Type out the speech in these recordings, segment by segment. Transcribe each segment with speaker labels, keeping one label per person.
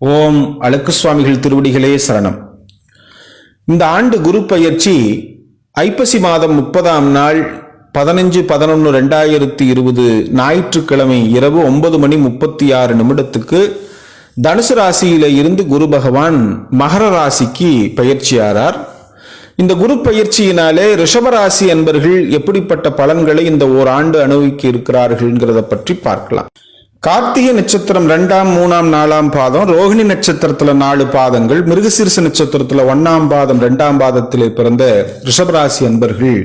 Speaker 1: ஓம் அழுக்கு சுவாமிகள் திருவடிகளே சரணம். இந்த ஆண்டு குரு பயிற்சி ஐப்பசி மாதம் முப்பதாம் நாள் பதினஞ்சு பதினொன்று ரெண்டாயிரத்தி இருபது ஞாயிற்றுக்கிழமை இரவு ஒன்பது மணி முப்பத்தி ஆறு நிமிடத்துக்கு தனுசு ராசியில இருந்து குரு பகவான் மகர ராசிக்கு பயிற்சியாரார் இந்த குரு பயிற்சியினாலே ரிஷபராசி என்பர்கள் எப்படிப்பட்ட பலன்களை இந்த ஓராண்டு அனுபவிக்க இருக்கிறார்கள்ங்கிறத பற்றி பார்க்கலாம். கார்த்திகை நட்சத்திரம் ரெண்டாம் மூணாம் நாலாம் பாதம் ரோகிணி நட்சத்திரத்துல நாலு பாதங்கள் மிருகசீர்ச நட்சத்திரத்துல ஒன்னாம் பாதம் ரெண்டாம் பாதத்திலே பிறந்த ரிஷபராசி அன்பர்கள்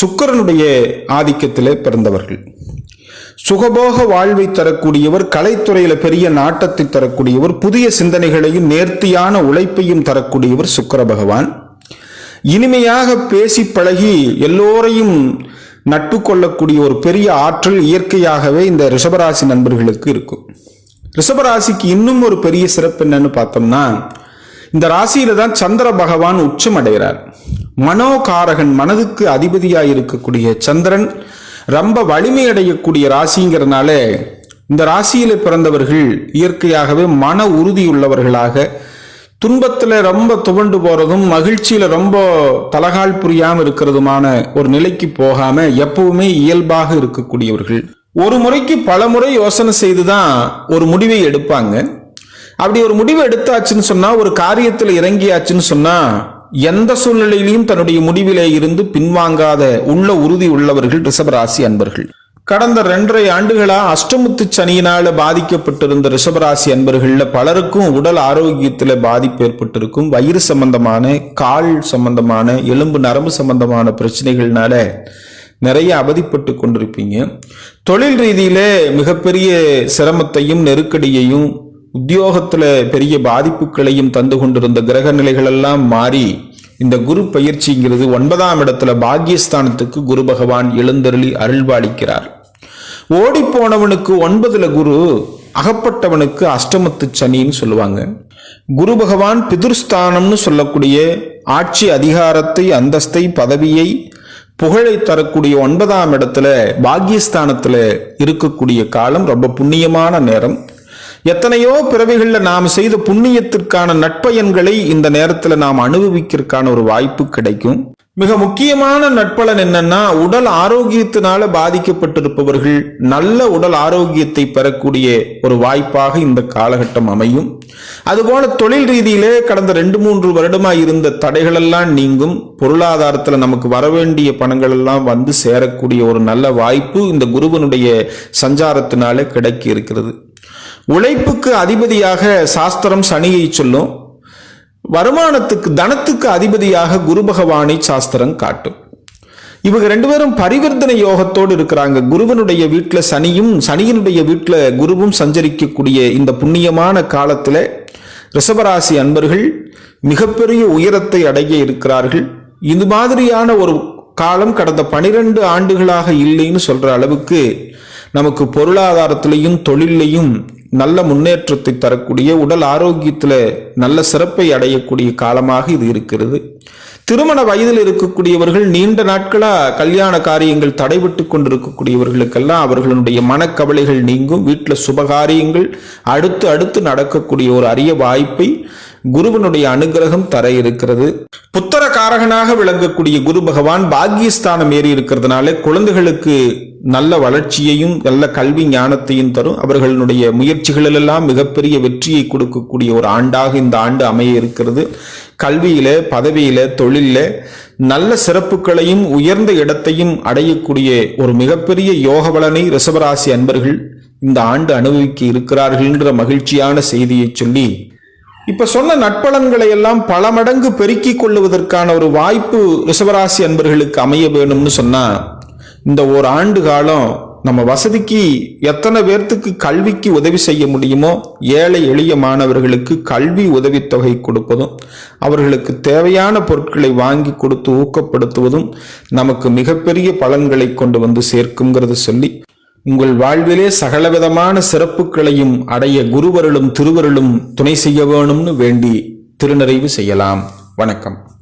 Speaker 1: சுக்கிரனுடைய ஆதிக்கத்திலே பிறந்தவர்கள். சுகபோக வாழ்வை தரக்கூடியவர் கலைத்துறையில பெரிய நாட்டத்தை தரக்கூடியவர் புதிய சிந்தனைகளையும் நேர்த்தியான உழைப்பையும் தரக்கூடியவர் சுக்கர பகவான். இனிமையாக பேசி பழகி எல்லோரையும் நட்பு கொள்ளக்கூடிய ஒரு பெரிய ஆற்றல் இயற்கையாகவே இந்த ரிஷபராசி நண்பர்களுக்கு இருக்கும். ரிஷபராசிக்கு இன்னும் ஒரு பெரிய சிறப்பு என்னன்னு பார்த்தோம்னா இந்த ராசியில தான் சந்திர பகவான் உச்சம் அடைகிறார். மனோகாரகன் மனதுக்கு அதிபதியாக இருக்கக்கூடிய சந்திரன் ரொம்ப வலிமை அடையக்கூடிய ராசிங்கிறதுனால இந்த ராசியில பிறந்தவர்கள் இயற்கையாகவே மன உறுதியுள்ளவர்களாக துன்பத்துல ரொம்ப துவண்டு போறதும் மகிழ்ச்சியில ரொம்ப தலகால் புரியாமல் இருக்கிறதுமான ஒரு நிலைக்கு போகாம எப்பவுமே இயல்பாக இருக்கக்கூடியவர்கள். ஒரு முறைக்கு பல முறை யோசனை செய்துதான் ஒரு முடிவை எடுப்பாங்க. அப்படி ஒரு முடிவு எடுத்தாச்சுன்னு சொன்னா ஒரு காரியத்தில் இறங்கியாச்சுன்னு சொன்னா எந்த சூழ்நிலையிலையும் தன்னுடைய முடிவிலே இருந்து பின்வாங்காத உள்ள உறுதி உள்ளவர்கள் ரிஷபராசி அன்பர்கள். கடந்த ரெண்டரை ஆண்டுகளா அஷ்டமுத்து சனியினால பாதிக்கப்பட்டிருந்த ரிஷபராசி அன்பர்கள்ல பலருக்கும் உடல் ஆரோக்கியத்துல பாதிப்பு ஏற்பட்டிருக்கும். வயிறு சம்பந்தமான கால் சம்பந்தமான எலும்பு நரம்பு சம்பந்தமான பிரச்சனைகள்னால நிறைய அவதிப்பட்டு கொண்டிருப்பீங்க. தொழில் ரீதியில மிகப்பெரிய சிரமத்தையும் நெருக்கடியையும் உத்தியோகத்துல பெரிய பாதிப்புகளையும் தந்து கொண்டிருந்த கிரக நிலைகள் எல்லாம் மாறி இந்த குரு பயிற்சிங்கிறது ஒன்பதாம் இடத்துல பாக்யஸ்தானத்துக்கு குரு பகவான் எழுந்தருளி அருள்பாலிக்கிறார் ஓடி போனவனுக்கு ஒன்பதுல குரு அகப்பட்டவனுக்கு அஷ்டமத்து சனின்னு சொல்லுவாங்க. குரு பகவான் பிதுர்ஸ்தானம்னு சொல்லக்கூடிய ஆட்சி அதிகாரத்தை அந்தஸ்தை பதவியை புகழை தரக்கூடிய ஒன்பதாம் இடத்துல பாக்கியஸ்தானத்துல இருக்கக்கூடிய காலம் ரொம்ப புண்ணியமான நேரம். எத்தனையோ பிறவிகளில் நாம் செய்த புண்ணியத்திற்கான நட்பயன்களை இந்த நேரத்தில் நாம் அனுபவிக்கிறதுக்கான ஒரு வாய்ப்பு கிடைக்கும். மிக முக்கியமான நட்பலன் என்னன்னா உடல் ஆரோக்கியத்தினால பாதிக்கப்பட்டிருப்பவர்கள் நல்ல உடல் ஆரோக்கியத்தை பெறக்கூடிய ஒரு வாய்ப்பாக இந்த காலகட்டம் அமையும். அதுபோல தொழில் ரீதியிலே கடந்த ரெண்டு மூன்று வருடமா இருந்த தடைகளெல்லாம் நீங்கும். பொருளாதாரத்தில் நமக்கு வரவேண்டிய பணங்கள் எல்லாம் வந்து சேரக்கூடிய ஒரு நல்ல வாய்ப்பு இந்த குருவனுடைய சஞ்சாரத்தினால கிடைக்க இருக்கிறது உழைப்புக்கு அதிபதியாக சாஸ்திரம் சனியை சொல்லும். வருமானத்துக்கு தனத்துக்கு அதிபதியாக குரு பகவானை சாஸ்திரம் காட்டும். இவங்க ரெண்டு பேரும் பரிவர்த்தனை யோகத்தோடு இருக்கிறாங்க. குருவனுடைய வீட்டில் சனியும் சனியினுடைய வீட்டில் குருவும் சஞ்சரிக்கக்கூடிய இந்த புண்ணியமான காலத்தில் ரிஷபராசி அன்பர்கள் மிகப்பெரிய உயரத்தை அடைய இருக்கிறார்கள். இது மாதிரியான ஒரு காலம் கடந்த பனிரெண்டு ஆண்டுகளாக இல்லைன்னு சொல்கிற அளவுக்கு நமக்கு பொருளாதாரத்திலையும் தொழிலையும் நல்ல முன்னேற்றத்தை தரக்கூடிய உடல் ஆரோக்கியத்தில் நல்ல சிறப்பை அடையக்கூடிய காலமாக இது இருக்கிறது. திருமண வயதில் இருக்கக்கூடியவர்கள் நீண்ட நாட்களா கல்யாண காரியங்கள் தடைபட்டு கொண்டிருக்கக்கூடியவர்களுக்கெல்லாம் அவர்களுடைய மனக்கவலைகள் நீங்கும். வீட்டில் சுபகாரியங்கள் அடுத்து அடுத்து நடக்கக்கூடிய ஒரு அரிய வாய்ப்பை குருவனுடைய அனுகிரகம் தர இருக்கிறது. புத்தர காரகனாக விளங்கக்கூடிய குரு பகவான் பாக்கியஸ்தானம் ஏறி இருக்கிறதுனால குழந்தைகளுக்கு நல்ல வளர்ச்சியையும் நல்ல கல்வி ஞானத்தையும் தரும். அவர்களுடைய முயற்சிகளிலெல்லாம் மிகப்பெரிய வெற்றியை கொடுக்கக்கூடிய ஒரு ஆண்டாக இந்த ஆண்டு அமைய இருக்கிறது. கல்வியில பதவியில தொழிலில் நல்ல சிறப்புகளையும் உயர்ந்த இடத்தையும் அடையக்கூடிய ஒரு மிகப்பெரிய யோக பலனை ரிஷபராசி அன்பர்கள் இந்த ஆண்டு அனுபவிக்க இருக்கிறார்கள்ன்ற மகிழ்ச்சியான செய்தியை சொல்லி இப்ப சொன்ன நட்பலன்களை எல்லாம் பல மடங்கு பெருக்கிக் கொள்ளுவதற்கான ஒரு வாய்ப்பு ரிஷபராசி அன்பர்களுக்கு அமைய வேணும்னு சொன்னா இந்த ஒரு ஆண்டு காலம் நம்ம வசதிக்கு எத்தனை பேர்த்துக்கு கல்விக்கு உதவி செய்ய முடியுமோ ஏழை எளிய மாணவர்களுக்கு கல்வி உதவித்தொகை கொடுப்பதும் அவர்களுக்கு தேவையான பொருட்களை வாங்கி கொடுத்து ஊக்கப்படுத்துவதும் நமக்கு மிகப்பெரிய பலன்களை கொண்டு வந்து சேர்க்குங்கிறத சொல்லி உங்கள் வாழ்விலே சகலவிதமான சிறப்புகளையும் அடைய குருவருளும் திருவருளும் துணை செய்ய வேணும்னு வேண்டி திருநிறைவு செய்யலாம். வணக்கம்.